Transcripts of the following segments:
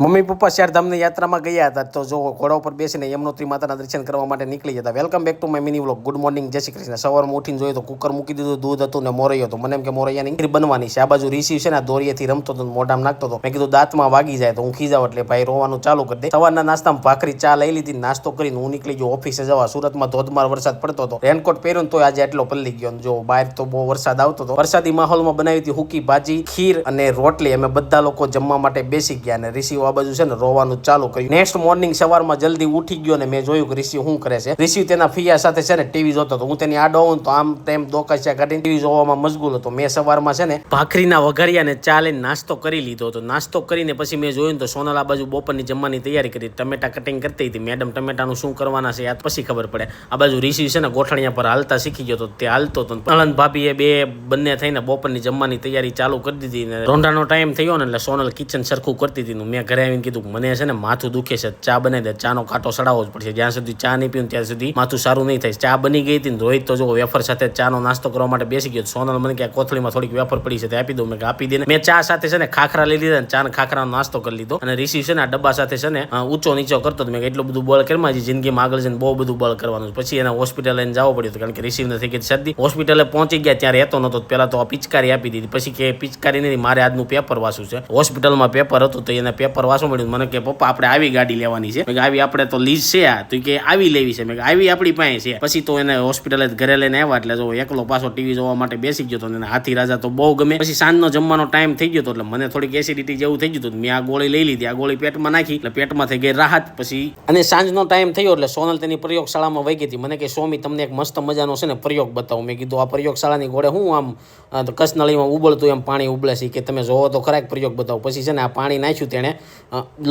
Mummy papa ચારધામની યાત્રામાં ગયા હતા, તો જો ઘોડા ઉપર બેસીને યમનોત્રી માતાના દર્શન કરવા માટે નીકળી જતા. Welcome back to my mini vlog good morning જય શ્રી કૃષ્ણ. સવારમાં ઉઠીને જોયું તો કુકર મૂકી દીધું, દૂધ હતું ને મોરૈયો હતો. મને એમ કે મોરૈયાની ખીર બનવાની છે. આ બાજુ રિસીવ છે ને દોરીએથી રમતો હતો મોઢામાં નાખતો હતો. મેં કીધું, દાંતમાં વાગી જાય તો હું ખીજાવ એટલે ભાઈ રોવાનું ચાલુ કરી દે. સવારના નાસ્તામાં ભાખરી, ચા લઈ લીધી નાસ્તો કરીને હું નીકળી ગયો ઓફિસે જવા. સુરતમાં ધોધમાર વરસાદ પડતો હતો. રેનકોટ પહેર્યો તો આજે એટલો પલ્લી ગયો જો બહાર તો બહુ વરસાદ આવતો હતો. વરસાદી માહોલમાં બનાવી હતી હુકી, ભાજી, ખીર અને રોટલી. અમે બધા લોકો જમવા માટે બેસી ગયા અને રિસીવ આ બાજુ છે ને રોવાનું ચાલુ કર્યું. નેક્સ્ટ મોર્નિંગ સવારમાં જલ્દી ઉઠી ગયો ને મેં જોયું કે રિસીવ શું કરે છે. રિસીવ તેના ફિયા સાથે છે ને ટીવી જોતો હતો. હું તેની આડો હું તો આમ તેમ દોકાશિયા કાઢીને ટીવી જોવામાં મશગુલ હતો. મેં સવારમાં છે ને ભાખરીના વઘારિયા ને ચા નાસ્તો કરી લીધો હતો. નાસ્તો કરીને પછી મેં જોયું તો સોનલ આ બાજુ બપોરની જમવાની તૈયારી કરી. ટમેટા કટિંગ કરતી હતી. મેડમ ટમેટાનું શું કરવાના છે યાદ પછી ખબર પડે. આ બાજુ રિસીવ છે ને ગોઠણિયા પર હાલતા શીખી ગયો તો તે હાલતો હતો નળંદ ભાભીએ બે બંને થઈને બપોરની જમવાની તૈયારી ચાલુ કરી દીધી ને રોંઢાનો ટાઈમ થયો ને એટલે સોનલ કિચન સરખું કરતી હતી મેં ઘરે આવીને કીધું, મને છે ને માથું દુખે છે, ચા બનાવી દે, ચાનો કાંટો સડાવવો જ પડશે. જ્યાં સુધી ચા નહીં પીવું ત્યાં સુધી માથું સારું નહીં થાય. ચા બની ગઈ હતી ને રોહિત તો જો વેફર સાથે ચાનો નાસ્તો કરવા માટે બેસી ગયો. સોનલ મને ક્યાં કોથળીમાં થોડીક વેફર પડી છે, તે આપી દઉં. મેં આપી દે મેં ચા સાથે છે ને ખાખરા લઈ લીધા ને ચા ખાખરાનો નાસ્તો કરી લીધો. અને રિસીવ છે ને આ ડબ્બા સાથે છે ને ઊંચો નીચો કરતો મેં કીધું એટલું બધું બળ કરવા હજી જિંદગીમાં આગળ જઈને બહુ બધું બળ કરવાનું પછી એને હોસ્પિટલ લઈને જવું પડ્યું કારણ કે રિસીવ નથી કે શરદી. હોસ્પિટલે પહોંચી ગયા, ત્યારે રહેતો નહોતો પહેલા તો આ પિચકારી આપી દીધી. પછી કે, પિચકારી નહીં, મારે આજનું પેપર વાંચવું છે. હોસ્પિટલમાં પેપર હતું તો એને પેપર વાંચવા મળ્યું. મને કે, પપ્પા, આપણે આવી ગાડી લેવાની છે. મેં આવી આપણે તો લીઝ છે આ. તો કે, આવી લેવી છે. મેં આવી આપણી પાસે છે. પછી તો એને હોસ્પિટલે ઘરે લઈને આવ્યા એટલે જો એકલો પાછો ટીવી જોવા માટે બેસી ગયો તો એને હાથી રાજા તો બહુ ગમે. પછી સાંજનો જમવાનો ટાઈમ થઈ ગયો હતો એટલે મને થોડીક એસિડિટી જેવું થઈ ગયું હતું. મેં આ ગોળી લઈ લીધી. આ ગોળી પેટમાં નાખી એટલે પેટમાં થઈ ગઈ રાહત. પછી અને સાંજનો ટાઈમ થયો એટલે સોનલ તેની પ્રયોગશાળામાં વહી ગઈ હતી. મને કે સ્વામી તમને એક મસ્ત મજાનો છે ને પ્રયોગ બતાવો. મેં કીધું, આ પ્રયોગશાળાની ગોળે હું આમ તો કસનળીમાં ઉબળતું એમ પાણી ઉબળે છે. કે, તમે જોવો તો ખરાક પ્રયોગ બતાવો. પછી છે ને આ પાણી નાખ્યું તેણે.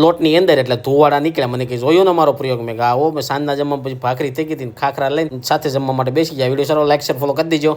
લોટની અંદર એટલે ધુવાડા નીકળ્યા. મને કે જોયો ને મારો પ્રયોગ. મેં કે આવો. મેં સાંજના જમવા પછી ભાખરી થઈ ગઈ હતી ખાખરા લઈને સાથે જમવા માટે બેસી ગયા. વીડિયો સારો લાઈક, શેર ફોલો કરી દેજો.